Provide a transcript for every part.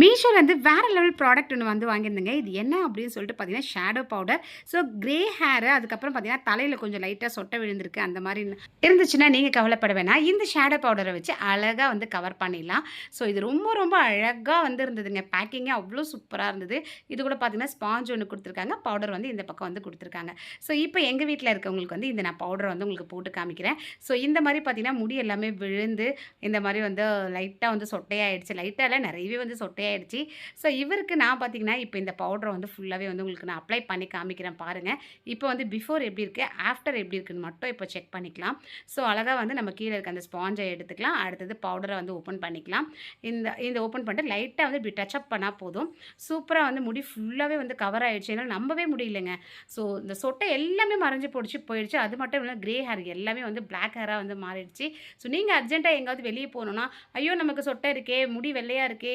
மீஷோலேருந்து வேறு level product ஒன்று வந்து வாங்கியிருந்தேங்க. இது என்ன அப்படின்னு சொல்லிட்டு பார்த்தீங்கன்னா shadow powder so grey hair அதுக்கப்புறம் பார்த்தீங்கன்னா தலையில் கொஞ்சம் லைட்டாக சொட்டை விழுந்திருக்கு அந்த மாதிரி இருந்துச்சுன்னா நீங்கள் கவலைப்பட வேணாம். இந்த ஷேடோ பவுடரை வச்சு அழகாக வந்து கவர் பண்ணிடலாம். ஸோ இது ரொம்ப ரொம்ப அழகாக வந்து இருந்ததுங்க. பேக்கிங்கே அவ்வளோ சூப்பராக இருந்தது. இது கூட பார்த்தீங்கன்னா ஸ்பாஞ்ச் ஒன்று கொடுத்துருக்காங்க. பவுடர் வந்து இந்த பக்கம் வந்து கொடுத்துருக்காங்க. ஸோ இப்போ எங்கள் வீட்டில் இருக்கவங்களுக்கு வந்து இந்த நான் பவுடரை வந்து உங்களுக்கு போட்டு காமிக்கிறேன். ஸோ இந்த மாதிரி பார்த்தீங்கன்னா முடி எல்லாமே விழுந்து இந்த மாதிரி வந்து லைட்டாக வந்து சொட்டையாயிடுச்சு. லைட்டாக நிறையவே வந்து சரியாயிடுச்சு ஸோ இவருக்கு நான் பார்த்தீங்கன்னா இப்போ இந்த பவுடரை வந்து ஃபுல்லாகவே வந்து உங்களுக்கு நான் அப்ளை பண்ணி காமிக்கிறேன் பாருங்கள் இப்போ வந்து பிஃபோர் எப்படி இருக்குது ஆஃப்டர் எப்படி இருக்குன்னு மட்டும் இப்போ செக் பண்ணிக்கலாம். ஸோ அழகாக வந்து நம்ம கீழே இருக்க அந்த ஸ்பாஞ்சை எடுத்துக்கலாம். அடுத்தது பவுடரை வந்து ஓப்பன் பண்ணிக்கலாம். இந்த இந்த ஓப்பன் பண்ணிட்டு லைட்டாக வந்து இப்படி டச்சப் பண்ணால் போதும். சூப்பராக வந்து முடி ஃபுல்லாகவே வந்து கவர் ஆகிடுச்சு என்னால் நம்பவே முடியலைங்க. ஸோ இந்த சொட்டை எல்லாமே மறைஞ்சு போடிச்சு போயிடுச்சு. அது மட்டும் இல்லை க்ரே ஹேர் எல்லாமே வந்து பிளாக் ஹேராக வந்து மாறிடுச்சு. ஸோ நீங்கள் அர்ஜென்ட்டாக எங்கேயாவது வெளியே போகணுன்னா ஐயோ நமக்கு சொட்டை இருக்கே முடி வெள்ளையாக இருக்கே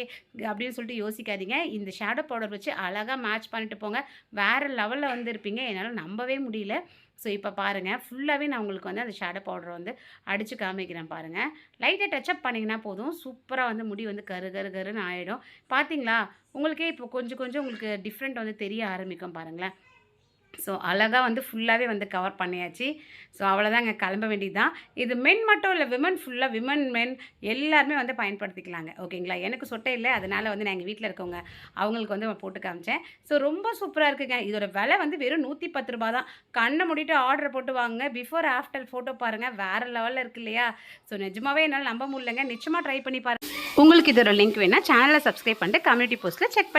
அப்படின்னு சொல்லிட்டு யோசிக்காதீங்க. இந்த ஷேடோ பவுடர் வச்சு அழகாக மேட்ச் பண்ணிட்டு போங்க. வேறு லெவலில் வந்து இருப்பீங்க. என்னால் நம்பவே முடியல. ஸோ இப்போ பாருங்கள் ஃபுல்லாகவே நான் உங்களுக்கு வந்து அந்த ஷேடோ பவுடரை வந்து அடித்து காமிக்கிறேன் பாருங்கள் லைட்டாக டச்சப் பண்ணிங்கன்னா போதும். சூப்பராக வந்து முடி வந்து கரு கரு கருன்னு ஆகிடும் பார்த்தீங்களா உங்களுக்கே இப்போ கொஞ்சம் கொஞ்சம் உங்களுக்கு டிஃப்ரெண்ட் வந்து தெரிய ஆரம்பிக்கும் பாருங்களேன். ஸோ அழகாக வந்து ஃபுல்லாகவே வந்து கவர் பண்ணியாச்சு. ஸோ அவ்வளோதாங்க கிளம்ப வேண்டியது தான் இது மென் மட்டும் இல்லை விமன் ஃபுல்லாக விமன் மென் எல்லாருமே வந்து பயன்படுத்திக்கலாங்க. ஓகேங்களா? எனக்கு சொட்டை இல்லை. அதனால் வந்து நான் எங்கள் வீட்டில் இருக்கவங்க அவங்களுக்கு வந்து நான் போட்டு காமிச்சேன். ஸோ ரொம்ப சூப்பராக இருக்குங்க. இதோட விலை வந்து வெறும் நூற்றி பத்து ரூபா தான். கண்ணை மூடிட்டு ஆர்டர் போட்டு வாங்க பிஃபோர் ஆஃப்டர் ஃபோட்டோ பாருங்கள் வேறு லெவலில் இருக்கு இல்லையா? ஸோ நிஜமாவே என்னால் நம்ப முடியலங்க. நிச்சயமாக ட்ரை பண்ணி பாருங்கள் உங்களுக்கு இதோட லிங்க் வேணால் சேனலை சப்ஸ்கிரைப் பண்ணிட்டு கம்யூனிட்டி போஸ்ட்டில் செக்